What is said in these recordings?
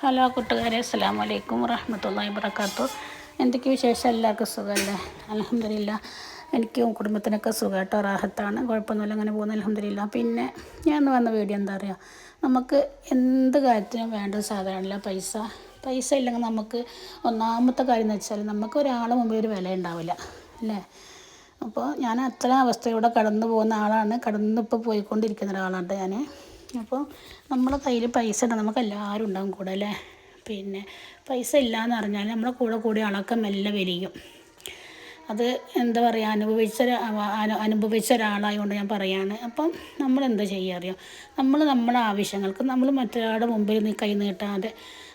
Hello കൂട്ടുകാരെ. അസ്സാം വലൈക്കും വറഹമത്തല്ലാ വർക്കാത്തു എന്തൊക്കെ വിശേഷം? എല്ലാവർക്കും സുഖമല്ലേ? അലഹമില്ല എനിക്കും കുടുംബത്തിനൊക്കെ സുഖമായിട്ടോ റാഹത്താണ്. കുഴപ്പമൊന്നുമില്ല അങ്ങനെ പോകുന്നു. അലഹമില്ല പിന്നെ ഞാൻ വന്ന വീഡിയോ എന്താ പറയുക നമുക്ക് എന്ത് കാര്യത്തിനും വേണ്ട സാധാരണ പൈസ. പൈസ ഇല്ലെങ്കിൽ നമുക്ക് ഒന്നാമത്തെ കാര്യം എന്ന് വെച്ചാൽ നമുക്ക് ഒരാളെ മുമ്പിൽ ഒരു വില ഉണ്ടാവില്ല അല്ലേ? അപ്പോൾ ഞാൻ അത്ര അവസ്ഥയിലൂടെ കടന്നു പോകുന്ന ആളാണ്. കടന്നിപ്പോൾ പോയിക്കൊണ്ടിരിക്കുന്ന ഒരാളാണ് ഞാൻ അപ്പോൾ നമ്മളെ കയ്യിൽ പൈസ ഉണ്ട് നമുക്ക് എല്ലാവരും ഉണ്ടാകും കൂടെ അല്ലേ? പിന്നെ പൈസ ഇല്ലയെന്ന് പറഞ്ഞാൽ നമ്മളെ കൂടെ കൂടി ആളൊക്കെ മെല്ലെ വലിയും അത് എന്താ പറയുക അനുഭവിച്ച അനുഭവിച്ച ഒരാളായതുകൊണ്ട് ഞാൻ പറയാണ്. അപ്പം നമ്മൾ എന്താ ചെയ്യുക അറിയാം? നമ്മൾ നമ്മുടെ ആവശ്യങ്ങൾക്ക് നമ്മൾ മറ്റൊരാളുടെ മുമ്പിൽ കൈ നീട്ടാതെ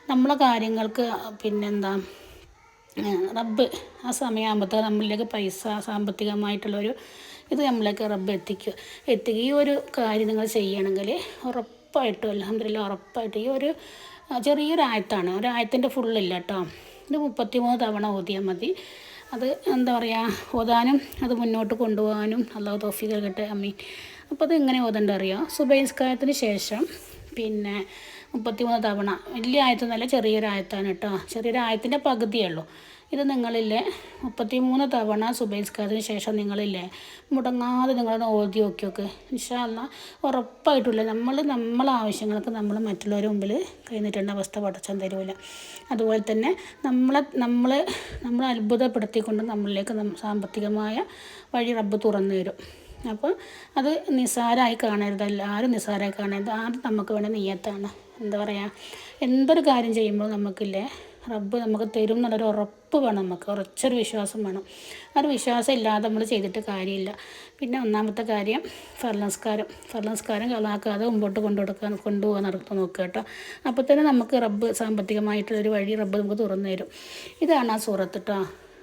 നമ്മളെ കാര്യങ്ങൾക്ക് പിന്നെന്താ റബ്ബ് ആ സമയമാകുമ്പോഴത്തേക്ക് നമ്മളിലേക്ക് പൈസ സാമ്പത്തികമായിട്ടുള്ളൊരു ഇത് നമ്മളിലേക്ക് റബ്ബ് എത്തിക്കുക എത്തിക്കുക ഈ ഒരു കാര്യം നിങ്ങൾ ചെയ്യണമെങ്കിൽ ഉറപ്പായിട്ടും അലഹമില്ല ഉറപ്പായിട്ടും ഈ ഒരു ചെറിയൊരു ആയത്താണ്. ഒരു ആയത്തിന്റെ ഫുള്ളില്ല കേട്ടോ ഇത് മുപ്പത്തിമൂന്ന് തവണ ഓതിയാൽ മതി. അത് എന്താ പറയുക ഓതാനും അത് മുന്നോട്ട് കൊണ്ടുപോകാനും അള്ളാഹു തോഫി കിട്ടെ അമ്മീൻ അപ്പോൾ അത് എങ്ങനെ ഓതണ്ട അറിയോ സുബൈസ്കാരത്തിന് ശേഷം പിന്നെ മുപ്പത്തിമൂന്ന് തവണ. വലിയ ആയത്തൊന്നുമല്ല ചെറിയൊരായത്താണ് കേട്ടോ. ചെറിയൊരു ആയത്തിന്റെ പകുതിയേ ഉള്ളൂ ഇത് നിങ്ങളില്ലേ മുപ്പത്തിമൂന്ന് തവണ സുബൈസ്കാരത്തിന് ശേഷം നിങ്ങളില്ലേ മുടങ്ങാതെ നിങ്ങളൊന്ന് ഓതി നോക്കി നോക്ക് ഇൻഷാല്ല ഉറപ്പായിട്ടില്ല നമ്മൾ നമ്മളെ ആവശ്യങ്ങൾക്ക് നമ്മൾ മറ്റുള്ളവരുടെ മുമ്പിൽ കൈനീട്ടേണ്ട അവസ്ഥ പടച്ചാൻ തരൂല. അതുപോലെ തന്നെ നമ്മളെ നമ്മൾ നമ്മളെ അത്ഭുതപ്പെടുത്തിക്കൊണ്ട് നമ്മളിലേക്ക് സാമ്പത്തികമായ വഴി റബ്ബ് തുറന്നു തരും. അപ്പോൾ അത് നിസ്സാരമായി കാണരുത് എല്ലാവരും നിസ്സാരമായി കാണരുത്. ആദ്യം നമുക്ക് വേണ്ട നീയത്താണ് എന്താ പറയുക എന്തൊരു കാര്യം ചെയ്യുമ്പോൾ നമുക്കില്ലേ റബ്ബ് നമുക്ക് തരും എന്നുള്ളൊരു ഉറപ്പ് വേണം നമുക്ക് ഉറച്ചൊരു വിശ്വാസം വേണം. ആ ഒരു വിശ്വാസം ഇല്ലാതെ നമ്മൾ ചെയ്തിട്ട് കാര്യമില്ല. പിന്നെ ഒന്നാമത്തെ കാര്യം ഫർനസ്കാരം ഫർനസ്കാരം കളാക്കാതെ മുമ്പോട്ട് കൊണ്ടു കൊടുക്കാൻ കൊണ്ടുപോകാൻ നടത്താൻ നോക്കുക കേട്ടോ. അപ്പോൾ തന്നെ നമുക്ക് റബ്ബ് സാമ്പത്തികമായിട്ടുള്ളൊരു വഴി റബ്ബ് നമുക്ക് തുറന്നു തരും. ഇതാണ് ആ സൂറത്ത് കേട്ടോ.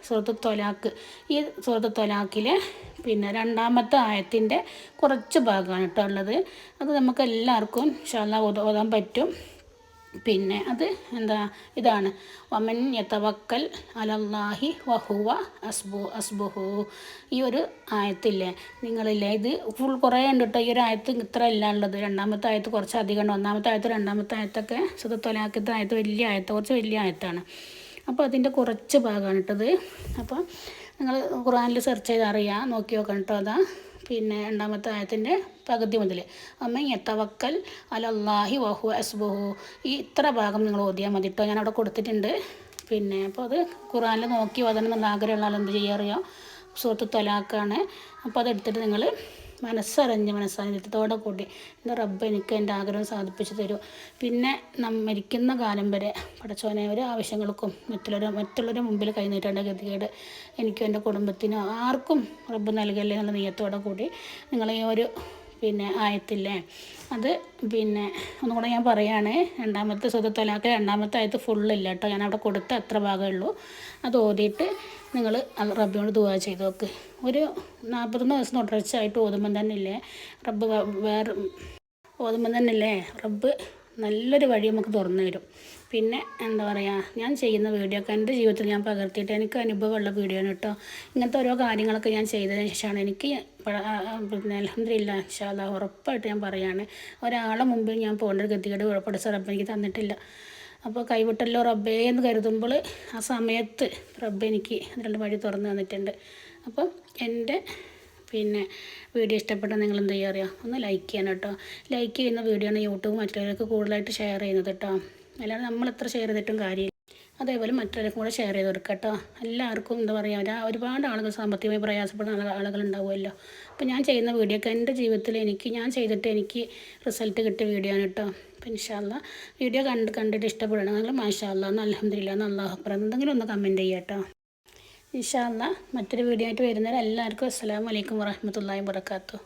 സൂറത്ത് തൊലാക്ക്. ഈ സുഹൃത്ത് തൊലാക്കിലെ പിന്നെ രണ്ടാമത്തെ ആയത്തിന്റെ കുറച്ച് ഭാഗമാണ് കേട്ടോ ഉള്ളത്. അത് നമുക്ക് എല്ലാവർക്കും ഷാല ഓതാൻ പറ്റും. പിന്നെ അത് എന്താ ഇതാണ്. വമൻ യതവക്കൽ അലല്ലാഹി വഹുവ അസ്ബു അസ്ബുഹു. ഈ ഒരു ആയത്തില്ലേ നിങ്ങളില്ലേ ഇത് ഫുൾ കുറേ ഉണ്ട് കേട്ടോ. ഈ ഒരു ആയത്ത് ഇത്ര അല്ല ഉള്ളത്. രണ്ടാമത്തെ ആയത്ത് കുറച്ച് അധികം ഉണ്ട്. ഒന്നാമത്തെ ആയത്ത് രണ്ടാമത്തെ ആയത്തൊക്കെ സുതത്തൊലാക്കത്തെ ആയത്ത് വലിയ ആയത്ത് കുറച്ച് വലിയ ആയത്താണ്. അപ്പോൾ അതിന്റെ കുറച്ച് ഭാഗമാണ് ഇട്ടത്. അപ്പോൾ നിങ്ങൾ ഖുറാനിൽ സെർച്ച് ചെയ്ത് അറിയാം. നോക്കി നോക്കണം കേട്ടോ അതാ. പിന്നെ രണ്ടാമത്തെ ആയത്തിന്റെ പകുതി മുതൽ. അമ്മ തവക്കൽ അലല്ലാഹി വഹു അസ്ബുഹു. ഈ ഇത്ര ഭാഗം നിങ്ങൾ ഓതിയാൽ മതി കേട്ടോ. ഞാൻ അവിടെ കൊടുത്തിട്ടുണ്ട്. പിന്നെ അപ്പോൾ അത് ഖുറാനിൽ നോക്കി ഓതണം എന്നുള്ള ആഗ്രഹമുള്ള ആൾ എന്ത് ചെയ്യാറിയോ സുഹൃത്ത് തൊലാക്കാണ് അപ്പോൾ അതെടുത്തിട്ട് നിങ്ങൾ മനസ്സറിഞ്ഞ് മനസ്സാന്നിധ്യത്തോടെ കൂടി. എന്റെ റബ്ബ് എനിക്ക് എന്റെ ആഗ്രഹം സാധിപ്പിച്ചു തരൂ. പിന്നെ നാം മരിക്കുന്ന കാലം വരെ പടച്ചോനെ ഒരു ആവശ്യങ്ങൾക്കും മറ്റുള്ളവർ മറ്റുള്ളവരുടെ മുമ്പിൽ കൈനീട്ടേണ്ട ഗതികേട് എനിക്കും എന്റെ കുടുംബത്തിനോ ആർക്കും റബ്ബ് നൽകല്ലേ എന്നുള്ള നീയത്തോടെ കൂടി നിങ്ങളെ ഒരു പിന്നെ ആയത്തില്ലേ? അത് പിന്നെ ഒന്നുകൂടെ ഞാൻ പറയുകയാണ് രണ്ടാമത്തെ സുഖത്തൊലാക്ക് രണ്ടാമത്തെ ആയത്ത് ഫുള്ളില്ല കേട്ടോ. ഞാൻ അവിടെ കൊടുത്ത എത്ര ഭാഗമേ ഉള്ളൂ. അത് ഓതിയിട്ട് നിങ്ങൾ റബ്ബിനോട് ദുവാ ചെയ്ത് നോക്ക് ഒരു നാൽപ്പത്തൊന്ന് ദിവസം തുടർച്ചയായിട്ട് ഓതുമ്പം തന്നെ ഇല്ലേ റബ്ബ് വേറെ ഓതുമ്പം തന്നെ ഇല്ലേ റബ്ബ് നല്ലൊരു വഴി നമുക്ക് തുറന്നു തരും. പിന്നെ എന്താ പറയുക ഞാൻ ചെയ്യുന്ന വീഡിയോ ഒക്കെ എന്റെ ജീവിതത്തിൽ ഞാൻ പകർത്തിയിട്ട് എനിക്ക് അനുഭവമുള്ള വീഡിയോ ആണ് കേട്ടോ ഇങ്ങനത്തെ ഓരോ കാര്യങ്ങളൊക്കെ ഞാൻ ചെയ്തതിന് ശേഷമാണ് എനിക്ക് പിന്നെ അലഹമില്ല ഇൻഷാല്ല ഉറപ്പായിട്ട് ഞാൻ പറയുകയാണ് ഒരാളെ മുമ്പിൽ ഞാൻ പോകേണ്ട ഒരു ഗതികേട് പഠിച്ച റബ്ബ് എനിക്ക് തന്നിട്ടില്ല. അപ്പോൾ കൈവിട്ടല്ലോ റബ്ബേ എന്ന് കരുതുമ്പോൾ ആ സമയത്ത് റബ്ബ് എനിക്ക് അതിനുള്ള വഴി തുറന്നു തന്നിട്ടുണ്ട്. അപ്പം എന്റെ പിന്നെ വീഡിയോ ഇഷ്ടപ്പെട്ട നിങ്ങൾ എന്ത് ചെയ്യുക ഒന്ന് ലൈക്ക് ചെയ്യണം കേട്ടോ. ലൈക്ക് ചെയ്യുന്ന വീഡിയോ ആണ് യൂട്യൂബ് മറ്റുള്ളവർക്ക് കൂടുതലായിട്ട് ഷെയർ ചെയ്യുന്നത് കേട്ടോ. അല്ലാതെ നമ്മൾ എത്ര ഷെയർ ചെയ്തിട്ടും കാര്യമില്ല. അതേപോലെ മറ്റുള്ളവർക്കും കൂടെ ഷെയർ ചെയ്ത് കൊടുക്കുക കേട്ടോ. എല്ലാവർക്കും എന്താ പറയുക ഒരു ഒരുപാട് ആളുകൾ സാമ്പത്തികമായി പ്രയാസപ്പെടുന്ന ആളു- ആളുകൾ ഉണ്ടാവുമല്ലോ. അപ്പോൾ ഞാൻ ചെയ്യുന്ന വീഡിയോ ഒക്കെ എന്റെ ജീവിതത്തിൽ എനിക്ക് ഞാൻ ചെയ്തിട്ട് എനിക്ക് റിസൾട്ട് കിട്ടിയ വീഡിയോ ആണ് കേട്ടോ. അപ്പോൾ ഇൻഷാല്ല വീഡിയോ കണ്ട് കണ്ടിട്ട് ഇഷ്ടപ്പെടണമെങ്കിൽ മാഷാല്ല എന്ന് അലഹമില്ല അള്ളാഹു അക്ബർ എന്തെങ്കിലും ഒന്ന് കമന്റ് ചെയ്യാം കേട്ടോ. ഇൻഷാല്ല മറ്റൊരു വീഡിയോ ആയിട്ട് വരുന്നവരെ എല്ലാവർക്കും അസ്സലാമു അലൈക്കും വറഹമത്തല്ലാഹി വാബർക്കാത്തു